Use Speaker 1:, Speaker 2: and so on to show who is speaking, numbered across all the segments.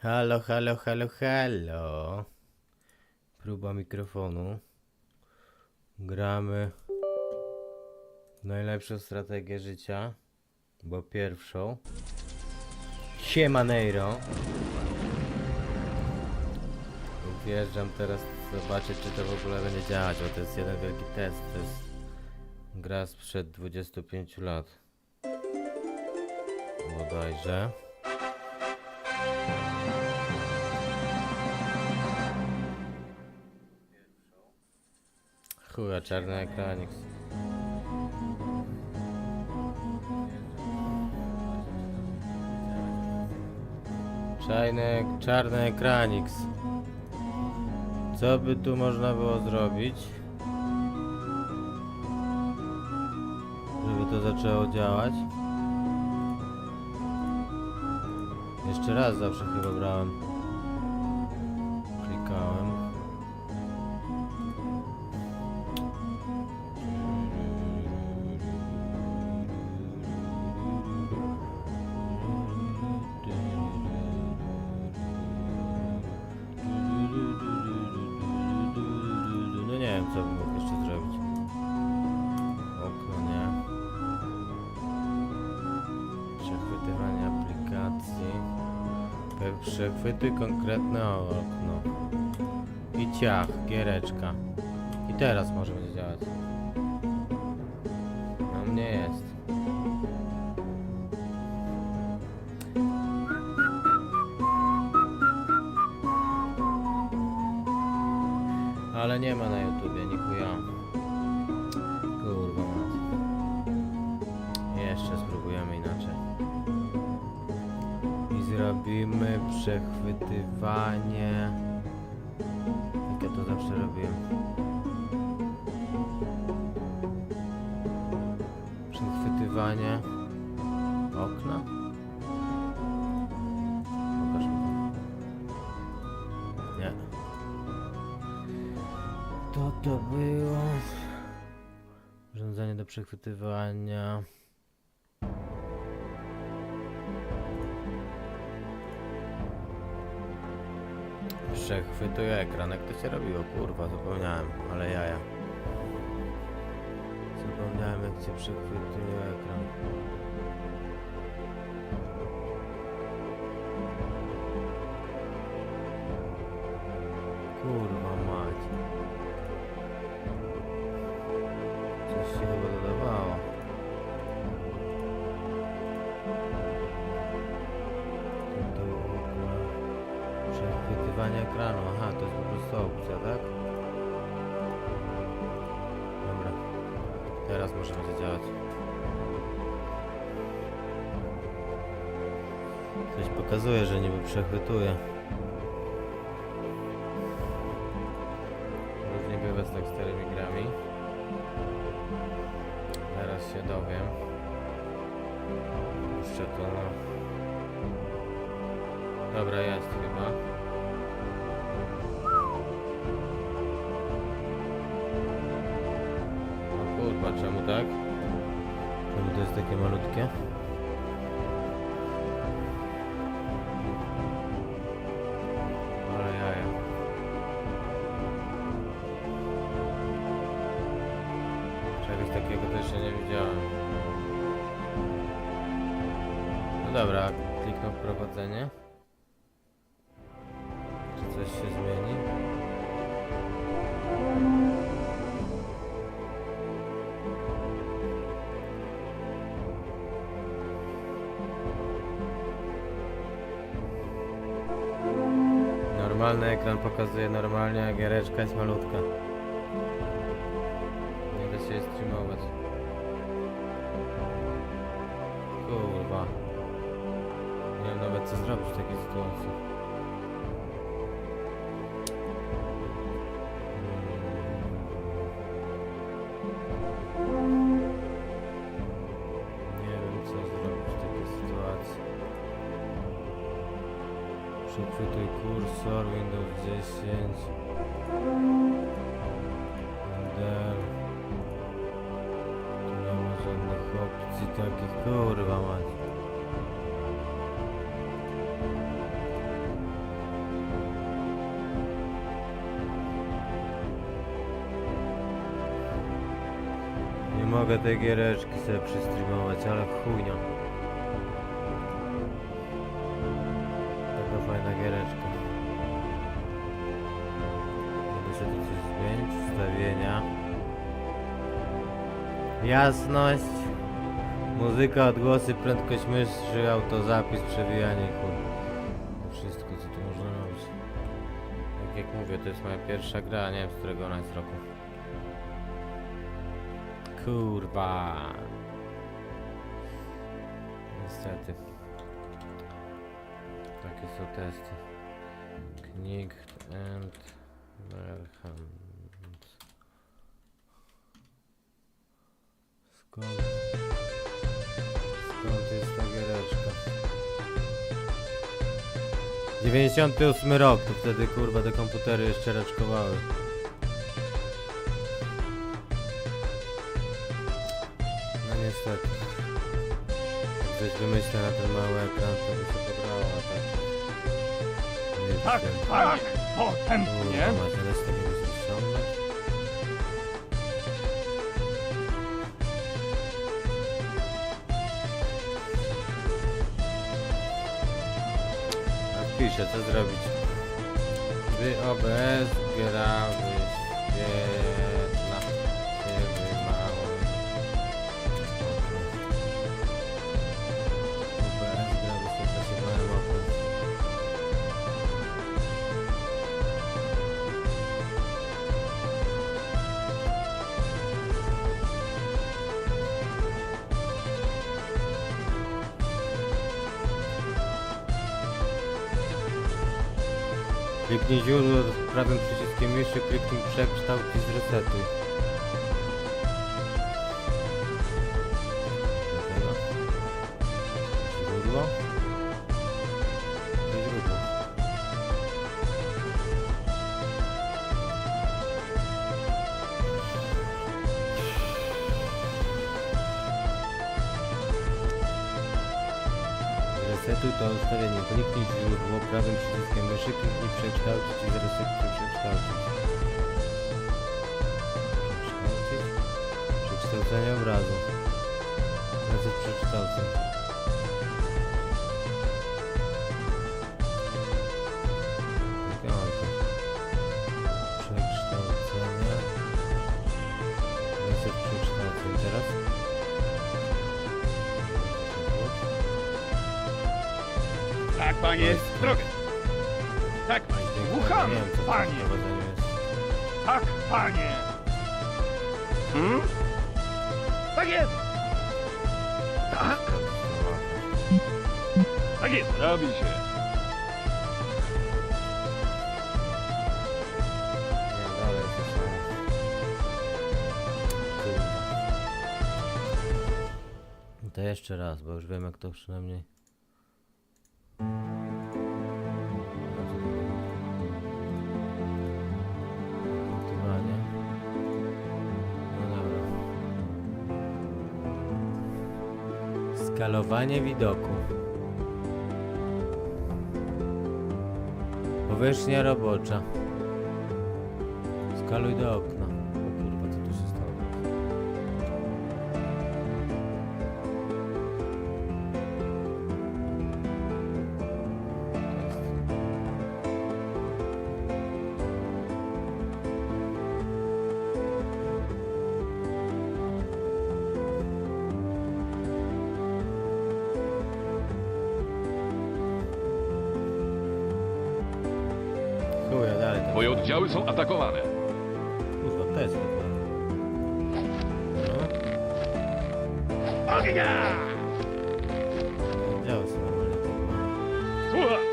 Speaker 1: Halo, halo, halo, halo. Próba mikrofonu. Gramy najlepszą strategię życia, bo pierwszą. Siemanejro. Wjeżdżam teraz zobaczyć, czy to w ogóle będzie działać, bo to jest jeden wielki test. To jest gra sprzed 25 lat. Bodajże. Chuja, czarny ekranik. Czarny, czarny ekranik. Co by tu można było zrobić? Żeby to zaczęło działać? Jeszcze raz zawsze chyba brałem. Przechwytuj konkretne okno. I ciach, giereczka. I teraz może będzie działać. No mnie jest. Ale nie ma na YouTubie, przechwytywanie. Jak ja to zawsze robiłem. Przechwytywanie okna. Pokaż mi. Nie. To to było. Urządzenie do przechwytywania. Przechwytuję ekran. Jak to się robiło? Kurwa, zapomniałem. Ale jaja. Zapomniałem jak się przechwytuje ekran. Coś pokazuje, że niby przechwytuje. Dobra, kliknę wprowadzenie. Czy coś się zmieni? Normalny ekran pokazuje normalnie, a giereczka jest malutka. Nie da się jej streamować. Kurwa. Nawet co zrobić w takiej sytuacji. Nie wiem co zrobić w takiej sytuacji. Przechwytuj kursor Windows 10. Model. Tu nie ma żadnych opcji takich. Kurwa mać. Mogę tej giereczki sobie przystreamować, ale chujnia. Taka fajna giereczka. Mogę sobie tu coś zmienić, ustawienia. Jasność. Muzyka, odgłosy, prędkość myszy, autozapis, przewijanie. To Wszystko co tu można robić. Tak jak mówię, to jest moja pierwsza gra, nie wiem z którego ona jest roku. Kurwa. Niestety. Takie są testy. Knicht and Merhand. Skąd? Skąd jest ta giereczka? 98 rok, to wtedy kurwa te komputery jeszcze raczkowały. Wymyślę na ten mały ekran, to by się pobrało, a tak... Nie
Speaker 2: Tak,
Speaker 1: wiem.
Speaker 2: tak, potępnie.
Speaker 1: Kurwa, ma teraz to nie muszę ściągnąć. A wpiszę, co zrobić? Gdy OBS gra wyświetla Kliknij źródło prawym przyciskiem myszy, kliknij przekształć i zresetuj. Przyciskiem myszy, kliknij przekształcić i zresetuj przekształcić. Przekształcić. Przekształcenie obrazu. Teraz?
Speaker 2: Tak, panie, drogę.
Speaker 1: Nie wiem, co to w
Speaker 2: panie.
Speaker 1: jest.
Speaker 2: Tak, panie. Hmm? Tak jest. Tak, tak jest. Robi się.
Speaker 1: Nie, dalej to samo. Kurwa. To jeszcze raz, bo już wiem jak to przynajmniej. Skalowanie widoku. Powierzchnia robocza. Skaluj do okna.
Speaker 3: Twoje oddziały są atakowane.
Speaker 1: Kurwa, to jest. No,
Speaker 2: Ognia!
Speaker 1: normalnie tak.
Speaker 2: Słuchaj.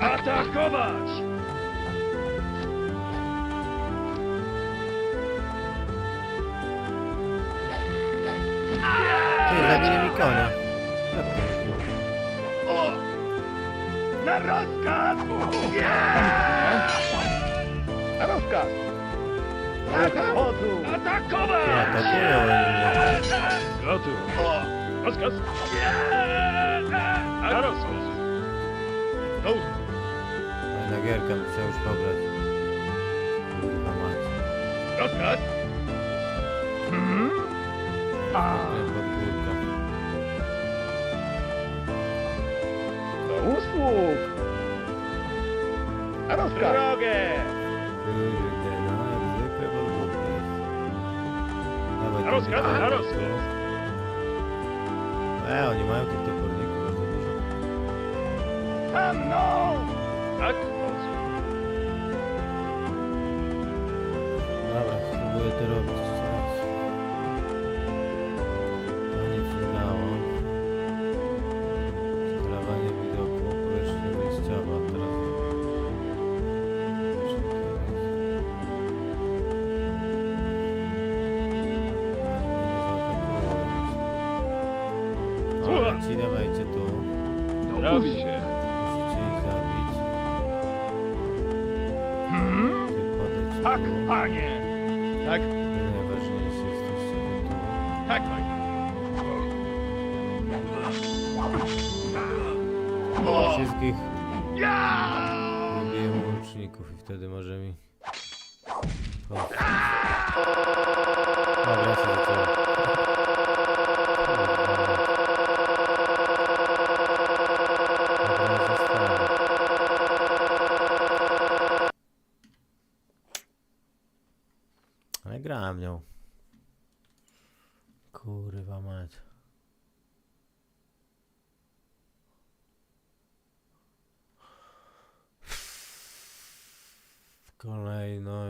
Speaker 2: Atakować!
Speaker 1: Ty, zabili mi konia. Jak to jest?
Speaker 2: O! Na rozkaz! Nie! Na rozkaz! Atakować! Atakować!
Speaker 1: Nie, atakują oni.
Speaker 2: Gotów. O! Rozkaz! Na rozkaz! No,
Speaker 1: Fajna gierka, muszę już pobrać. Kurwa mać.
Speaker 2: rozkaz! Hmm?
Speaker 1: Zwykle pod górkę.
Speaker 2: Do usług! Na rozkaz! Drogę! Na rozkaz, na rozkaz!
Speaker 1: E, oni mają tych toporników.
Speaker 2: Za mną! Tak, wodzu.
Speaker 1: Dobra, spróbuję to robić
Speaker 2: Robi się. Hmm? Tak, panie! Tak,
Speaker 1: Wy najważniejsi jesteście wy tu.
Speaker 2: tak, panie.
Speaker 1: Wszystkich
Speaker 2: Ja!
Speaker 1: Zabiję łuczników i wtedy może mi... O. Dobra, ja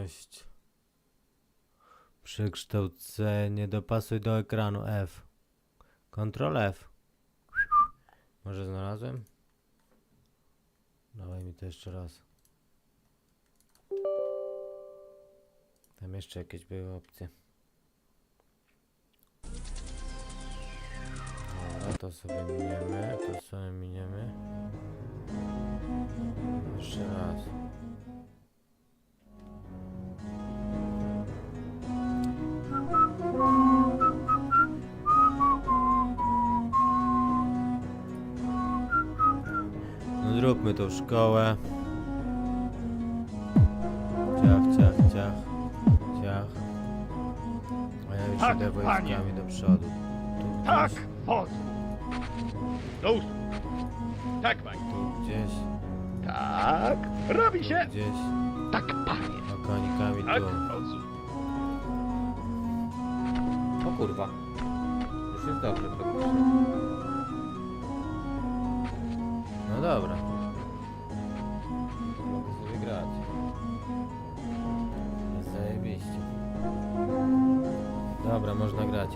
Speaker 1: Kolejność. Przekształcenie. Dopasuj do ekranu F. Ctrl F. Może znalazłem? Dawaj mi to jeszcze raz. Tam jeszcze jakieś były opcje. Dobra, to sobie miniemy, to sobie miniemy. Jeszcze raz. Zróbmy tą szkołę. Ciach, ciach, ciach. Ciach. A ja już
Speaker 2: Tak,
Speaker 1: idę
Speaker 2: panie.
Speaker 1: wojskami do przodu. Tu
Speaker 2: Tak,
Speaker 1: gdzieś,
Speaker 2: wodzu. Do usług. Tak, panie.
Speaker 1: tu gdzieś,
Speaker 2: Tak, robi
Speaker 1: tu
Speaker 2: się.
Speaker 1: gdzieś.
Speaker 2: Tak, panie.
Speaker 1: A konikami
Speaker 2: Tak,
Speaker 1: tu.
Speaker 2: wodzu.
Speaker 1: O kurwa. Już jest dobrze praktycznie. No dobra. Zajebiście. Dobra, można grać.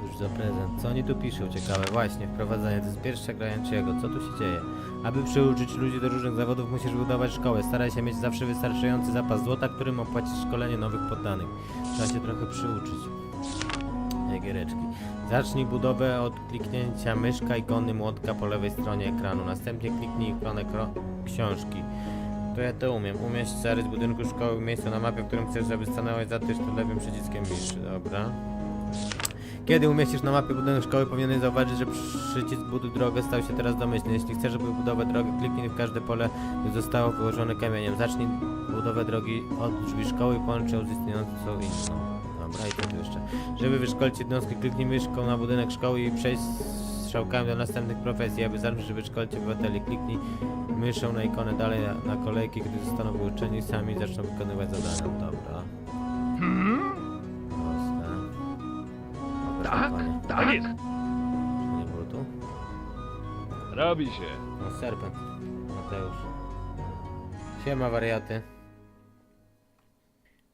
Speaker 1: Cóż za prezent. Co oni tu piszą? Ciekawe. Właśnie, wprowadzenie. To jest pierwsza grającego. Co tu się dzieje? Aby przyuczyć ludzi do różnych zawodów, musisz budować szkołę. Staraj się mieć zawsze wystarczający zapas złota, którym opłacisz szkolenie nowych poddanych. Trzeba się trochę przyuczyć. Giereczki. Zacznij budowę od kliknięcia myszka ikony młotka po lewej stronie ekranu. Następnie kliknij ikonę książki. To ja to umiem. Umieść zarys budynku szkoły w miejscu na mapie, w którym chcesz, żeby stanąłeś za tyż lewym przyciskiem myszy. Dobra. Kiedy umieścisz na mapie budynek szkoły, powinieneś zauważyć, że przycisk buduj drogę stał się teraz domyślny. Jeśli chcesz, żeby budować drogę, kliknij w każde pole, by zostało wyłożone kamieniem. Zacznij budowę drogi od drzwi szkoły i połącz ją z istniejącą inną. Dobra, i to jeszcze. Żeby wyszkolić jednostkę, kliknij myszką na budynek szkoły i przejść strzałkami do następnych profesji. Aby zacząć, żeby szkolić obywateli, kliknij myszą na ikonę dalej na, na kolejki, gdy zostaną wyuczeni, sami zaczną wykonywać zadania. Dobra. Proste. Dobra,
Speaker 2: Tak,
Speaker 1: panie.
Speaker 2: tak jest.
Speaker 1: Czy nie było tu?
Speaker 2: Robi się.
Speaker 1: No serpent. Mateusz. Siema wariaty.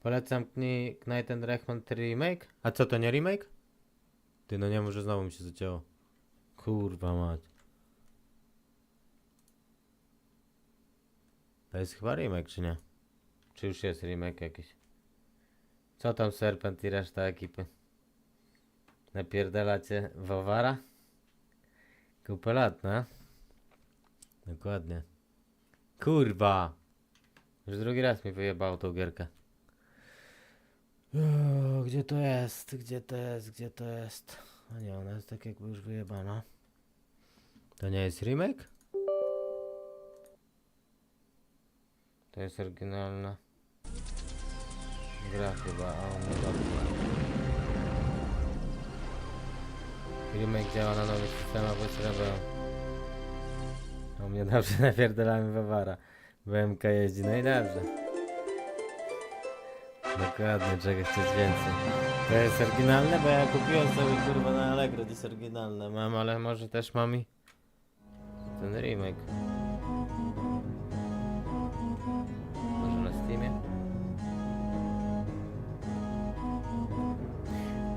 Speaker 1: Polecam kni Knight and Rechman 3 remake? A co to nie remake? Ty no nie może znowu mi się zacięło. Kurwa mać. To jest chyba remake czy nie? Czy już jest remake jakiś? Co tam Serpent i reszta ekipy? Napierdalacie Wawara? Kupę lat, no? Dokładnie. Kurwa! Już drugi raz mi wyjebało tą gierkę. Uuu, gdzie to jest? Gdzie to jest? Gdzie to jest? A nie, ona jest tak jakby już wyjebana. To nie jest remake? To jest oryginalna gra chyba, a on nie. Remake działa na nowych systemach, bo trzeba... U mnie dobrze napierdalamy Wawara. BMK jeździ, no i dobrze. Dokładnie, czego chcieć więcej. To jest oryginalne, bo ja kupiłem sobie kurwa na Allegro, to jest oryginalne. Mam, ale może też mam i ten remake. Może na Steamie?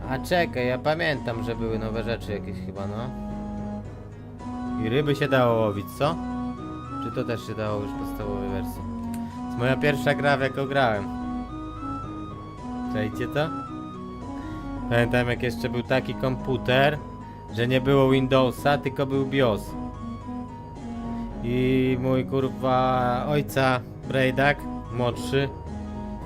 Speaker 1: A czekaj, ja pamiętam, że były nowe rzeczy jakieś chyba, no. I ryby się dało łowić, co? Czy to też się dało już w podstawowej wersji? To jest moja pierwsza gra, w jaką grałem. Czajcie to? Pamiętam jak jeszcze był taki komputer, że nie było Windowsa, tylko był BIOS. I mój kurwa ojca Brejdak, młodszy,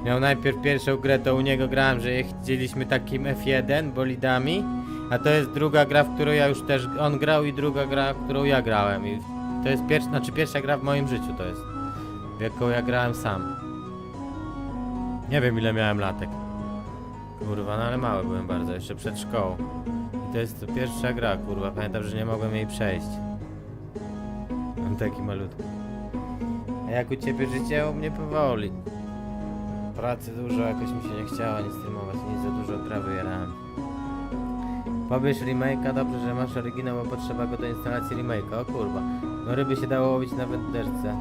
Speaker 1: miał najpierw pierwszą grę, to u niego grałem, że jeździliśmy takim F1 bolidami, a to jest druga gra, w którą ja już też, on grał i druga gra, w którą ja grałem i to jest pierwsza, znaczy pierwsza gra w moim życiu to jest, w jaką ja grałem sam. Nie wiem ile miałem latek. Kurwa, no ale mały byłem bardzo, jeszcze przed szkołą. I to jest to pierwsza gra, kurwa, pamiętam, że nie mogłem jej przejść. Mam taki malutki. A jak u ciebie życie? U mnie powoli. Pracy dużo, jakoś mi się nie chciało nie streamować, nic za dużo trawy jarałem. Pobierz remake'a, dobrze, że masz oryginał, bo potrzeba go do instalacji remake'a, o kurwa. No ryby się dało łowić na wędeczce.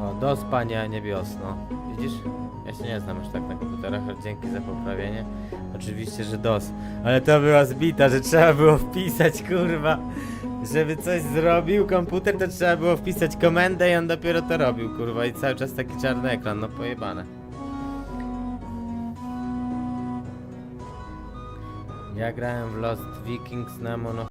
Speaker 1: O, do spania niebiosno. Widzisz? Ja się nie znam już tak na komputerach, ale dzięki za poprawienie. Oczywiście, że DOS. Ale to była zbita, że trzeba było wpisać, kurwa. Żeby coś zrobił komputer, to trzeba było wpisać komendę i on dopiero to robił, kurwa. I cały czas taki czarny ekran, no pojebane. Ja grałem w Lost Vikings na mono